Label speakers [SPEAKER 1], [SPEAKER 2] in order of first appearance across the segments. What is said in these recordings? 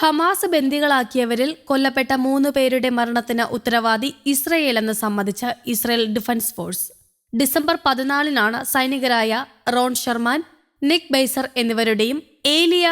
[SPEAKER 1] Hamas ബന്ദികളാക്കിയവരിൽ കൊല്ലപ്പെട്ട മൂന്ന് പേരുടെ മരണത്തിന് ഉത്തരവാദി ഇസ്രയേൽ എന്ന് സമ്മതിച്ച ഇസ്രയേൽ ഡിഫൻസ് ഫോഴ്സ്. ഡിസംബർ പതിനാലിനാണ് സൈനികരായ റോൺ ഷർമാൻ നിക് ബൈസർ എന്നിവരുടെയും ഏലിയ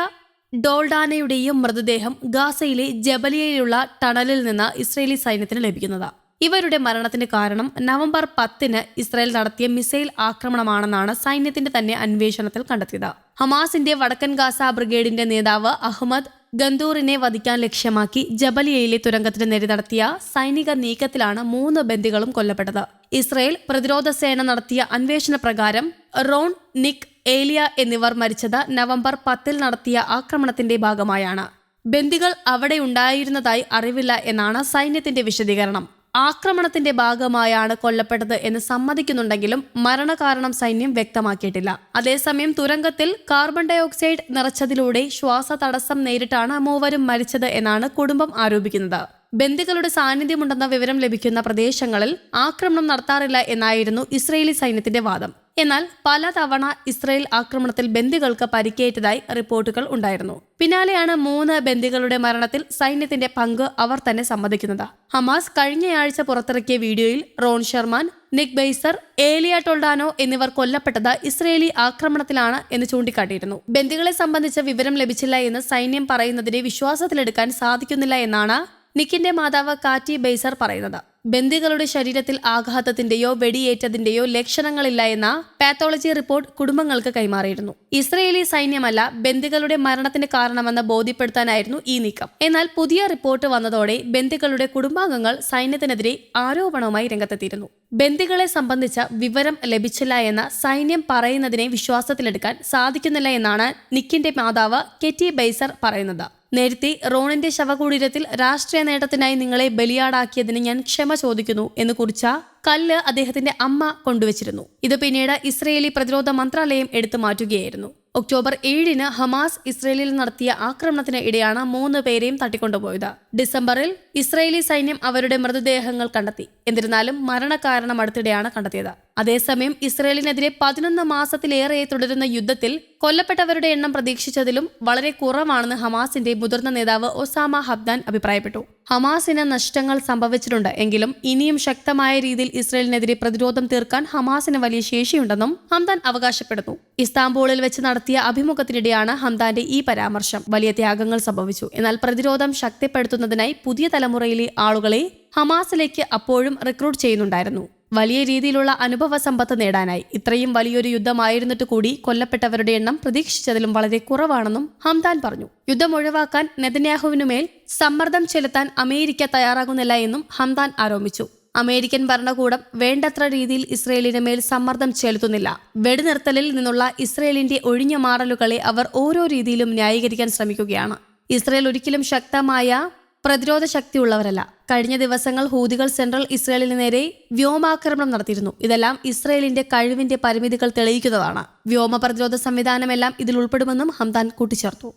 [SPEAKER 1] ഡോൾഡാനയുടെയും മൃതദേഹം ഗാസയിലെ ജബലിയയിലുള്ള ടണലിൽ നിന്ന് ഇസ്രയേലി സൈന്യത്തിന് ലഭിക്കുന്നത്. ഇവരുടെ മരണത്തിന് കാരണം നവംബർ പത്തിന് ഇസ്രായേൽ നടത്തിയ മിസൈൽ ആക്രമണമാണെന്നാണ് സൈന്യത്തിന്റെ തന്നെ അന്വേഷണത്തിൽ കണ്ടെത്തിയത്. ഹമാസിന്റെ വടക്കൻ ഗാസ ബ്രിഗേഡിന്റെ നേതാവ് അഹമ്മദ് ഗന്തൂറിനെ വധിക്കാൻ ലക്ഷ്യമാക്കി ജബലിയയിലെ തുരങ്കത്തിന് നേരെ നടത്തിയ സൈനിക നീക്കത്തിലാണ് മൂന്ന് ബന്ദികളും കൊല്ലപ്പെട്ടത്. ഇസ്രയേൽ പ്രതിരോധ സേന നടത്തിയ അന്വേഷണ പ്രകാരം റോൺ നിക് ഏലിയ എന്നിവർ മരിച്ചത് നവംബർ പത്തിൽ നടത്തിയ ആക്രമണത്തിന്റെ ഭാഗമായാണ്. ബന്ദികൾ അവിടെ ഉണ്ടായിരുന്നതായി അറിവില്ല എന്നാണ് സൈന്യത്തിന്റെ വിശദീകരണം. ആക്രമണത്തിന്റെ ഭാഗമായാണ് കൊല്ലപ്പെട്ടത് എന്ന് സമ്മതിക്കുന്നുണ്ടെങ്കിലും മരണകാരണം സൈന്യം വ്യക്തമാക്കിയിട്ടില്ല. അതേസമയം തുരങ്കത്തിൽ കാർബൺ ഡയോക്സൈഡ് നിറച്ചതിലൂടെ ശ്വാസ തടസ്സം നേരിട്ടാണ് മൂവരും മരിച്ചത് എന്നാണ് കുടുംബം ആരോപിക്കുന്നത്. ബന്ദികളുടെ സാന്നിധ്യമുണ്ടെന്ന വിവരം ലഭിക്കുന്ന പ്രദേശങ്ങളിൽ ആക്രമണം നടത്താറില്ല എന്നായിരുന്നു ഇസ്രയേലി സൈന്യത്തിന്റെ വാദം. എന്നാൽ പലതവണ ഇസ്രയേൽ ആക്രമണത്തിൽ ബന്ദികൾക്ക് പരിക്കേറ്റതായി റിപ്പോർട്ടുകൾ ഉണ്ടായിരുന്നു. പിന്നാലെയാണ് മൂന്ന് ബന്ദികളുടെ മരണത്തിൽ സൈന്യത്തിന്റെ പങ്ക് അവർ തന്നെ സമ്മതിക്കുന്നത്. ഹമാസ് കഴിഞ്ഞയാഴ്ച പുറത്തിറക്കിയ വീഡിയോയിൽ റോൺ ഷർമാൻ നിക് ബൈസർ ഏലിയ ടൊൾഡാനോ എന്നിവർ കൊല്ലപ്പെട്ടത് ഇസ്രയേലി ആക്രമണത്തിലാണ് എന്ന് ചൂണ്ടിക്കാട്ടിയിരുന്നു. ബന്ദികളെ സംബന്ധിച്ച വിവരം ലഭിച്ചില്ല എന്ന് സൈന്യം പറയുന്നതിനെ വിശ്വാസത്തിലെടുക്കാൻ സാധിക്കുന്നില്ല എന്നാണ് നിക്കിന്റെ മാതാവ് കാറ്റി ബെയ്സർ പറയുന്നത്. ബന്ദികളുടെ ശരീരത്തിൽ ആഘാതത്തിന്റെയോ വെടിയേറ്റതിന്റെയോ ലക്ഷണങ്ങളില്ല എന്ന പാത്തോളജി റിപ്പോർട്ട് കുടുംബങ്ങൾക്ക് കൈമാറിയിരുന്നു. ഇസ്രയേലി സൈന്യമല്ല ബന്ദികളുടെ മരണത്തിന് കാരണമെന്ന് ബോധ്യപ്പെടുത്താനായിരുന്നു ഈ നീക്കം. എന്നാൽ പുതിയ റിപ്പോർട്ട് വന്നതോടെ ബന്ദികളുടെ കുടുംബാംഗങ്ങൾ സൈന്യത്തിനെതിരെ ആരോപണവുമായി രംഗത്തെത്തിയിരുന്നു. ബന്ദികളെ സംബന്ധിച്ച വിവരം ലഭിച്ചില്ല എന്ന സൈന്യം പറയുന്നതിനെ വിശ്വാസത്തിലെടുക്കാൻ സാധിക്കുന്നില്ല എന്നാണ് നിക്കിന്റെ മാതാവ് കെറ്റി ബൈസർ പറയുന്നത്. നേരത്തെ റോണിന്റെ ശവകുടീരത്തിൽ രാഷ്ട്രീയ നേട്ടത്തിനായി നിങ്ങളെ ബലിയാടാക്കിയതിന് ഞാൻ ക്ഷമ ചോദിക്കുന്നു എന്ന് കുറിച്ച കല്ല് അദ്ദേഹത്തിന്റെ അമ്മ കൊണ്ടുവച്ചിരുന്നു. ഇത് പിന്നീട് ഇസ്രയേലി പ്രതിരോധ മന്ത്രാലയം എടുത്തു മാറ്റുകയായിരുന്നു. ഒക്ടോബർ ഏഴിന് ഹമാസ് ഇസ്രയേലിൽ നടത്തിയ ആക്രമണത്തിന് ഇടെയാണ് മൂന്ന് പേരെയും തട്ടിക്കൊണ്ടുപോയത്. ഡിസംബറിൽ ഇസ്രയേലി സൈന്യം അവരുടെ മൃതദേഹങ്ങൾ കണ്ടെത്തി. എന്നിരുന്നാലും മരണകാരണം അടുത്തിടെയാണ് കണ്ടെത്തിയത്. അതേസമയം ഇസ്രയേലിനെതിരെ പതിനൊന്ന് മാസത്തിലേറെ തുടരുന്ന യുദ്ധത്തിൽ കൊല്ലപ്പെട്ടവരുടെ എണ്ണം പ്രതീക്ഷിച്ചതിലും വളരെ കുറവാണെന്ന് ഹമാസിന്റെ മുതിർന്ന നേതാവ് ഒസാമ ഹബ്ദാൻ അഭിപ്രായപ്പെട്ടു. ഹമാസിന് നഷ്ടങ്ങൾ സംഭവിച്ചിട്ടുണ്ട് എങ്കിലും ഇനിയും ശക്തമായ രീതിയിൽ ഇസ്രയേലിനെതിരെ പ്രതിരോധം തീർക്കാൻ ഹമാസിന് വലിയ ശേഷിയുണ്ടെന്നും ഹംദാൻ അവകാശപ്പെടുന്നു. ഇസ്താംബൂളിൽ വെച്ച് നടത്തിയ അഭിമുഖത്തിനിടെയാണ് ഹംദാന്റെ ഈ പരാമർശം. വലിയ ത്യാഗങ്ങൾ സംഭവിച്ചു. എന്നാൽ പ്രതിരോധം ശക്തിപ്പെടുത്തുന്നതിനായി പുതിയ തലമുറയിലെ ആളുകളെ ഹമാസിലേക്ക് അപ്പോഴും റിക്രൂട്ട് ചെയ്യുന്നുണ്ടായിരുന്നു. വലിയ രീതിയിലുള്ള അനുഭവ സമ്പത്ത് നേടാനായി. ഇത്രയും വലിയൊരു യുദ്ധമായിരുന്നിട്ട് കൂടി കൊല്ലപ്പെട്ടവരുടെ എണ്ണം പ്രതീക്ഷിച്ചതിലും വളരെ കുറവാണെന്നും ഹംദാൻ പറഞ്ഞു. യുദ്ധം ഒഴിവാക്കാൻ നെതന്യാഹുവിനുമേൽ സമ്മർദ്ദം ചെലുത്താൻ അമേരിക്ക തയ്യാറാകുന്നില്ല എന്നും ഹംദാൻ ആരോപിച്ചു. അമേരിക്കൻ ഭരണകൂടം വേണ്ടത്ര രീതിയിൽ ഇസ്രയേലിന് മേൽ സമ്മർദ്ദം ചെലുത്തുന്നില്ല. വെടിനിർത്തലിൽ നിന്നുള്ള ഇസ്രയേലിന്റെ ഒഴിഞ്ഞ മാറലുകളെ അവർ ഓരോ രീതിയിലും ന്യായീകരിക്കാൻ ശ്രമിക്കുകയാണ്. ഇസ്രയേൽ ഒരിക്കലും ശക്തമായ പ്രതിരോധ ശക്തിയുള്ളവരല്ല. കഴിഞ്ഞ ദിവസങ്ങൾ ഹൂതികൾ സെൻട്രൽ ഇസ്രയേലിന് നേരെ വ്യോമാക്രമണം നടത്തിയിരുന്നു. ഇതെല്ലാം ഇസ്രയേലിന്റെ കഴിവിന്റെ പരിമിതികൾ തെളിയിക്കുന്നതാണ്. വ്യോമ പ്രതിരോധ സംവിധാനമെല്ലാം ഇതിൽ ഉൾപ്പെടുമെന്നും ഹംദാൻ കൂട്ടിച്ചേർത്തു.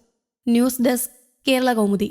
[SPEAKER 1] News desk Kerala Kaumudi.